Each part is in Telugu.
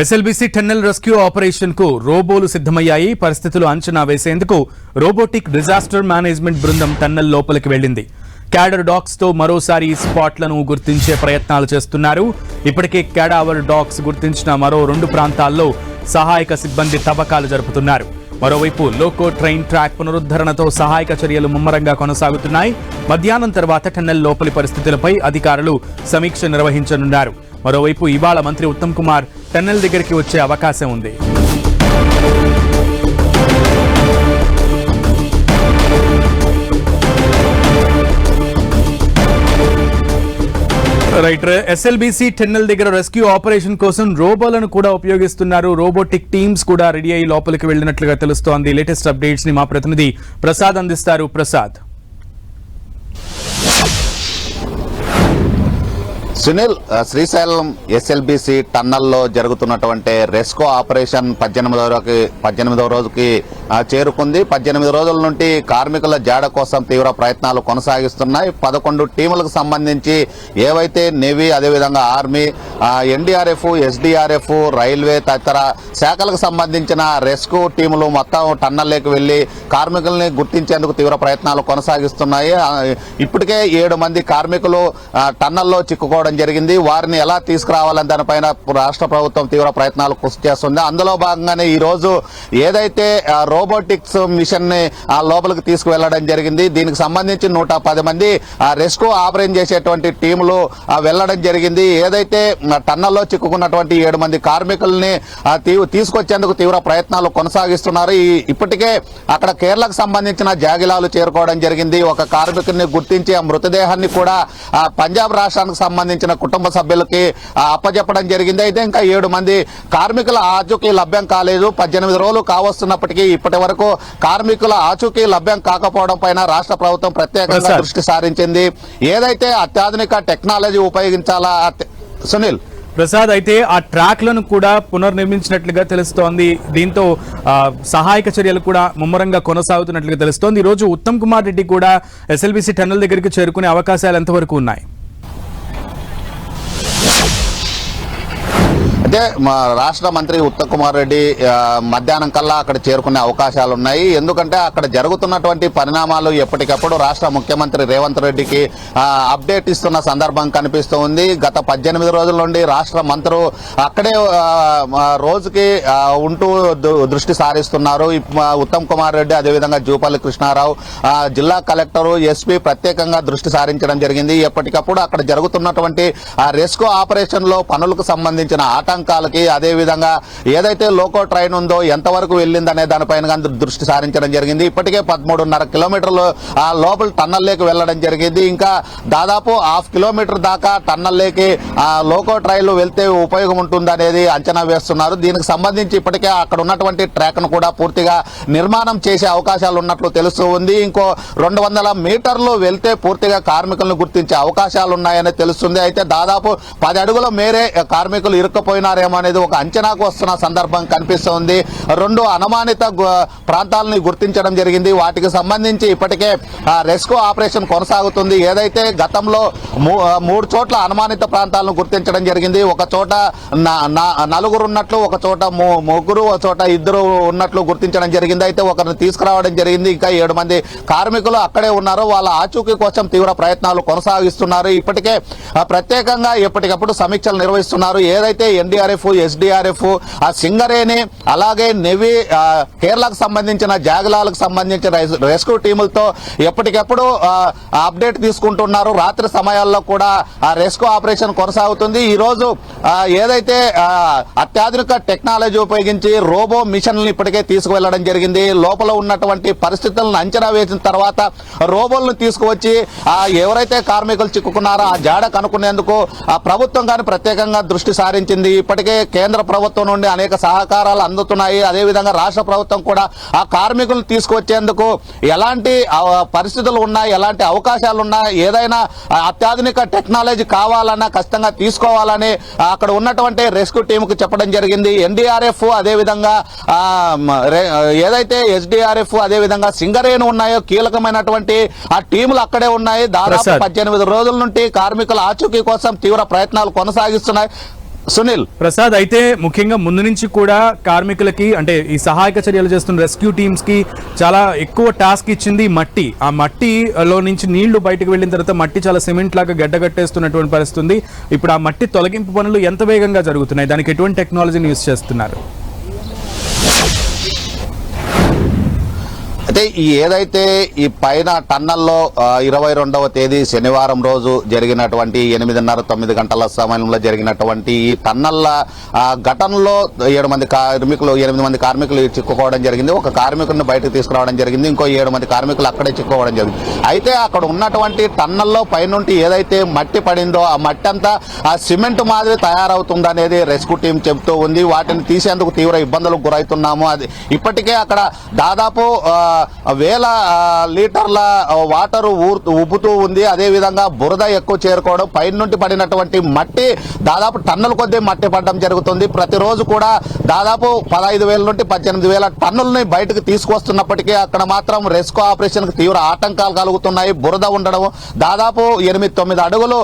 ఎస్ఎల్బీసీ టన్నెల్ రెస్క్యూ ఆపరేషన్కు రోబోలు సిద్ధమయ్యాయి. పరిస్థితులు అంచనా వేసేందుకు రోబోటిక్ డిజాస్టర్ మేనేజ్మెంట్ బృందం టన్నెల్ లోపలికి వెళ్ళింది. క్యాడర్ డాగ్స్తో మరోసారి స్పాట్లను గుర్తించే ప్రయత్నాలు చేస్తున్నారు. ఇప్పటికే క్యాడావర్ డాగ్స్ గుర్తించిన మరో రెండు ప్రాంతాల్లో సహాయక సిబ్బంది తవ్వకాలు జరుపుతున్నారు. మరోవైపు లోకో ట్రైన్ ట్రాక్ పునరుద్ధరణతో సహాయక చర్యలు ముమ్మరంగా కొనసాగుతున్నాయి. మధ్యాహ్నం తర్వాత టన్నెల్ లోపలి పరిస్థితులపై అధికారులు సమీక్ష నిర్వహించనున్నారు. మరోవైపు ఇవాళ మంత్రి ఉత్తమ్ కుమార్ టన్నెల్ దగ్గరికి వచ్చే అవకాశం ఉంది. రైట్ ఎస్ఎల్బిసి టెన్నెల్ దగ్గర రెస్క్యూ ఆపరేషన్ కోసం రోబోలను కూడా ఉపయోగిస్తున్నారు. రోబోటిక్ టీమ్స్ కూడా రెడీ అయ్యి లోపలికి వెళ్ళినట్లుగా తెలుస్తోంది. లేటెస్ట్ అప్డేట్స్ని మా ప్రతినిధి ప్రసాద్ అందిస్తారు. ప్రసాద్. సునీల్ శ్రీశైలం ఎస్ఎల్బిసి టన్నల్లో జరుగుతున్నటువంటి రెస్కో ఆపరేషన్ పద్దెనిమిదవ రోజుకి పద్దెనిమిదవ రోజుకి చేరుకుంది. పద్దెనిమిది రోజుల నుండి కార్మికుల జాడ కోసం తీవ్ర ప్రయత్నాలు కొనసాగిస్తున్నాయి. పదకొండు టీములకు సంబంధించి ఏవైతే నేవీ అదేవిధంగా ఆర్మీ ఎన్డీఆర్ఎఫ్ ఎస్డీఆర్ఎఫ్ రైల్వే తదితర శాఖలకు సంబంధించిన రెస్క్యూ టీములు మొత్తం టన్నల్లోకి వెళ్ళి కార్మికుల్ని గుర్తించేందుకు తీవ్ర ప్రయత్నాలు కొనసాగిస్తున్నాయి. ఇప్పటికే ఏడు మంది కార్మికులు టన్నల్లో చిక్కుకోవడం జరిగింది. వారిని ఎలా తీసుకురావాలని దానిపైన రాష్ట్ర ప్రభుత్వం తీవ్ర ప్రయత్నాలు కృషి చేస్తుంది. అందులో భాగంగానే ఈ రోజు ఏదైతే రోబోటిక్స్ మిషన్ని ఆ లోపలికి తీసుకువెళ్ళడం జరిగింది. దీనికి సంబంధించి నూట పది మంది ఆ రెస్కో ఆపరేట్ చేసేటువంటి టీములు వెళ్ళడం జరిగింది. ఏదైతే టన్నల్లో చిక్కుకున్నటువంటి ఏడు మంది కార్మికుల్ని తీసుకొచ్చేందుకు తీవ్ర ప్రయత్నాలు కొనసాగిస్తున్నారు. ఈ ఇప్పటికే అక్కడ కేరళకు సంబంధించిన జాగిలాలు చేరుకోవడం జరిగింది. ఒక కార్మికుడిని గుర్తించి ఆ మృతదేహాన్ని కూడా పంజాబ్ రాష్ట్రానికి సంబంధించిన కుటుంబ సభ్యులకి ఆ, అప్పచెప్పడం జరిగింది. అయితే ఇంకా ఏడు మంది కార్మికుల ఆచూకీ లభ్యం కాలేదు. పద్దెనిమిది రోజులు కావస్తున్నప్పటికీ ఇప్పటి వరకు కార్మికుల ఆచూకీ లభ్యం కాకపోవడం పైన రాష్ట్ర ప్రభుత్వం ప్రత్యేకంగా. దృష్టి సారించింది. ఏదైతే అత్యాధునిక టెక్నాలజీ ఉపయోగించాలా సునీల్. ప్రసాద్ అయితే ఆ ట్రాక్లను కూడా పునర్నిర్మించినట్లుగా తెలుస్తోంది. దీంతో సహాయక చర్యలు కూడా ముమ్మరంగా కొనసాగుతున్నట్లుగా తెలుస్తోంది. ఈ రోజు ఉత్తమ్ కుమార్ రెడ్డి కూడా ఎస్ఎల్బిసి టన్నెల్ దగ్గరికి చేరుకునే అవకాశాలు ఎంతవరకు ఉన్నాయి? అయితే మా రాష్ట్ర మంత్రి ఉత్తమ్ కుమార్ రెడ్డి మధ్యాహ్నం కల్లా అక్కడ చేరుకునే అవకాశాలు ఉన్నాయి ఎందుకంటే అక్కడ జరుగుతున్నటువంటి పరిణామాలు ఎప్పటికప్పుడు రాష్ట్ర ముఖ్యమంత్రి రేవంత్ రెడ్డికి అప్డేట్ ఇస్తున్న సందర్భం కనిపిస్తూ ఉంది గత పద్దెనిమిది రోజుల నుండి రాష్ట్ర మంత్రులు అక్కడే రోజుకి ఉంటూ దృష్టి సారిస్తున్నారు. ఉత్తమ్ కుమార్ రెడ్డి అదేవిధంగా జూపల్లి కృష్ణారావు ఆ, జిల్లా కలెక్టరు ఎస్పీ ప్రత్యేకంగా దృష్టి సారించడం జరిగింది. ఎప్పటికప్పుడు అక్కడ జరుగుతున్నటువంటి ఆ రెస్కో ఆపరేషన్లో పనులకు సంబంధించిన ఆటంకాలు అదే విధంగా ఏదైతే లోకో ట్రైన్ ఉందో ఎంతవరకు వెళ్ళిందనే దానిపైన దృష్టి సారించడం జరిగింది. ఇప్పటికే పదమూడున్నర కిలోమీటర్లు ఆ లోపల టన్నల్లోకి వెళ్ళడం జరిగింది. ఇంకా దాదాపు హాఫ్ కిలోమీటర్ దాకా టన్నల్లోకి ఆ లోకో ట్రైన్లు వెళ్తే ఉపయోగం ఉంటుందనేది అంచనా వేస్తున్నారు. దీనికి సంబంధించి ఇప్పటికే అక్కడ ఉన్నటువంటి ట్రాక్ను కూడా పూర్తిగా నిర్మాణం చేసే అవకాశాలు ఉన్నట్లు తెలుస్తూ ఉంది. ఇంకో రెండు వందల మీటర్లు వెళ్తే పూర్తిగా కార్మికులను గుర్తించే అవకాశాలు ఉన్నాయని తెలుస్తుంది. అయితే దాదాపు పది అడుగుల మేరే కార్మికులు చేస్తున్నారేమో అనేది ఒక అంచనాకు వస్తున్న సందర్భం కనిపిస్తోంది. రెండు అనుమానిత ప్రాంతాలని గుర్తించడం జరిగింది. వాటికి సంబంధించి ఇప్పటికే రెస్క్యూ రెస్కో ఆపరేషన్ కొనసాగుతుంది. ఏదైతే గతంలో మూడు చోట్ల అనుమానిత ప్రాంతాలను గుర్తించడం జరిగింది. ఒక చోట నలుగురు ఉన్నట్లు ఒక చోట ముగ్గురు ఒక చోట ఇద్దరు ఉన్నట్లు గుర్తించడం జరిగింది. అయితే ఒకరిని తీసుకురావడం జరిగింది. ఇంకా ఏడు మంది కార్మికులు అక్కడే ఉన్నారు. వాళ్ళ ఆచూకీ కోసం తీవ్ర ప్రయత్నాలు కొనసాగిస్తున్నారు. ఇప్పటికే ప్రత్యేకంగా ఎప్పటికప్పుడు సమీక్షలు నిర్వహిస్తున్నారు. ఏదైతే ఎన్డీ ఎస్డీఆర్ఎఫ్ ఆ సింగరేణి అలాగే నెవీ కేరళకు సంబంధించిన జాగలాలకు సంబంధించిన రెస్క్యూ టీములతో ఎప్పటికప్పుడు అప్డేట్ తీసుకుంటున్నారు. రాత్రి సమయాల్లో కూడా ఆ రెస్క్యూ ఆపరేషన్ కొనసాగుతుంది. ఈరోజు ఏదైతే అత్యాధునిక టెక్నాలజీ ఉపయోగించి రోబో మిషన్లను ఇప్పటికే తీసుకువెళ్ళడం జరిగింది. లోపల ఉన్నటువంటి పరిస్థితులను అంచనా వేసిన తర్వాత రోబోలను తీసుకువచ్చి ఎవరైతే కార్మికులు చిక్కుకున్నారో ఆ జాడ కనుక్కునేందుకు ఆ ప్రభుత్వం కానీ ప్రత్యేకంగా దృష్టి సారించింది. ఇప్పటికే కేంద్ర ప్రభుత్వం నుండి అనేక సహకారాలు అందుతున్నాయి. అదేవిధంగా రాష్ట్ర ప్రభుత్వం కూడా ఆ కార్మికులను తీసుకువచ్చేందుకు ఎలాంటి పరిస్థితులు ఉన్నాయి ఎలాంటి అవకాశాలు ఉన్నా ఏదైనా అత్యాధునిక టెక్నాలజీ కావాలన్నా ఖచ్చితంగా తీసుకోవాలని అక్కడ ఉన్నటువంటి రెస్క్యూ టీంకు చెప్పడం జరిగింది. ఎన్డీఆర్ఎఫ్ అదేవిధంగా ఏదైతే ఎస్డీఆర్ఎఫ్ అదేవిధంగా సింగరేణి ఉన్నాయో కీలకమైనటువంటి ఆ టీములు అక్కడే ఉన్నాయి. దాదాపు. పద్దెనిమిది రోజుల నుండి కార్మికుల ఆచూకీ కోసం తీవ్ర ప్రయత్నాలు కొనసాగిస్తున్నాయి. సునీల్. ప్రసాద్ అయితే ముఖ్యంగా ముందు నుంచి కూడా కార్మికులకి అంటే ఈ సహాయక చర్యలు చేస్తున్న రెస్క్యూ టీమ్స్కి చాలా ఎక్కువ టాస్క్ ఇచ్చింది మట్టి. ఆ మట్టిలో నుంచి నీళ్ళు బయటకు వెళ్ళిన తర్వాత మట్టి చాలా సిమెంట్ లాగా గడ్డగట్టేస్తున్నటువంటి పరిస్థితి ఇప్పుడు ఆ మట్టి తొలగింపు పనులు ఎంత వేగంగా జరుగుతున్నాయి? దానికి ఎటువంటి టెక్నాలజీని యూస్ చేస్తున్నారు? అయితే ఈ ఏదైతే ఈ పైన టన్నల్లో ఇరవై రెండవ తేదీ శనివారం రోజు జరిగినటువంటి ఎనిమిదిన్నర తొమ్మిది గంటల సమయంలో జరిగినటువంటి ఈ టన్నల్ల ఘటనలో ఏడు మంది కార్మికులు ఎనిమిది మంది కార్మికులు చిక్కుకోవడం జరిగింది. ఒక కార్మికుడిని బయటకు తీసుకురావడం జరిగింది. ఇంకో ఏడు మంది కార్మికులు అక్కడే చిక్కుకోవడం జరిగింది. అయితే అక్కడ ఉన్నటువంటి టన్నల్లో పైనుండి ఏదైతే మట్టి పడిందో ఆ మట్టి అంతా ఆ సిమెంట్ మాదిరి తయారవుతుందనేది రెస్క్యూ టీం చెబుతూ ఉంది. వాటిని తీసేందుకు తీవ్ర ఇబ్బందులకు గురవుతున్నాము అది ఇప్పటికే అక్కడ దాదాపు ఆ, వేల లీటర్ల వాటర్ ఊర్ ఉబ్బుతూ ఉంది. అదే విధంగా బురద ఎక్కువ చేరుకోవడం పైనుండి పడినటువంటి మట్టి దాదాపు టన్నుల కొద్దీ మట్టి పడడం జరుగుతుంది. ప్రతిరోజు కూడా దాదాపు పదహైదు వేల నుండి పద్దెనిమిది వేల టన్నులని బయటకు తీసుకొస్తున్నప్పటికీ అక్కడ మాత్రం రెస్కో ఆపరేషన్కు తీవ్ర ఆటంకాలు కలుగుతున్నాయి. బురద ఉండడం దాదాపు ఎనిమిది తొమ్మిది అడుగులు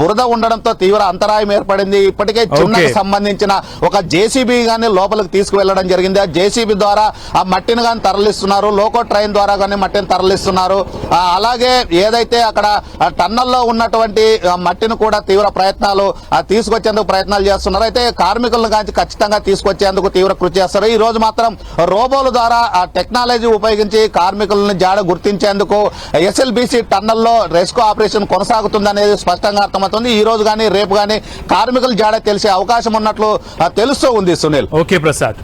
బురద ఉండడంతో తీవ్ర అంతరాయం ఏర్పడింది. ఇప్పటికే చిన్నకు. సంబంధించిన ఒక జేసీబీ గాని లోపలికి తీసుకువెళ్ళడం జరిగింది. ఆ జేసీబీ ద్వారా ఆ మట్టిని గాని తరలిస్తున్నారు. లోకో ట్రైన్ ద్వారా కానీ మట్టిని తరలిస్తున్నారు. అలాగే ఏదైతే అక్కడ టన్నల్లో ఉన్నటువంటి మట్టిని కూడా తీవ్ర ప్రయత్నాలు తీసుకొచ్చేందుకు ప్రయత్నాలు చేస్తున్నారు. అయితే కార్మికులను కానీ ఖచ్చితంగా తీసుకొచ్చేందుకు తీవ్ర కృషి చేస్తారు. ఈ రోజు మాత్రం రోబోల ద్వారా ఆ టెక్నాలజీ ఉపయోగించి కార్మికులను జాడ గుర్తించేందుకు ఎస్ఎల్బిసి టన్నల్లో రెస్కో ఆపరేషన్ కొనసాగుతుందనేది స్పష్టంగా అర్థమవుతుంది. ఈ రోజు కానీ రేపు కానీ కార్మికుల జాడ తెలిసే అవకాశం ఉన్నట్లు తెలుస్తూ ఉంది సునీల్. ఓకే ప్రసాద్.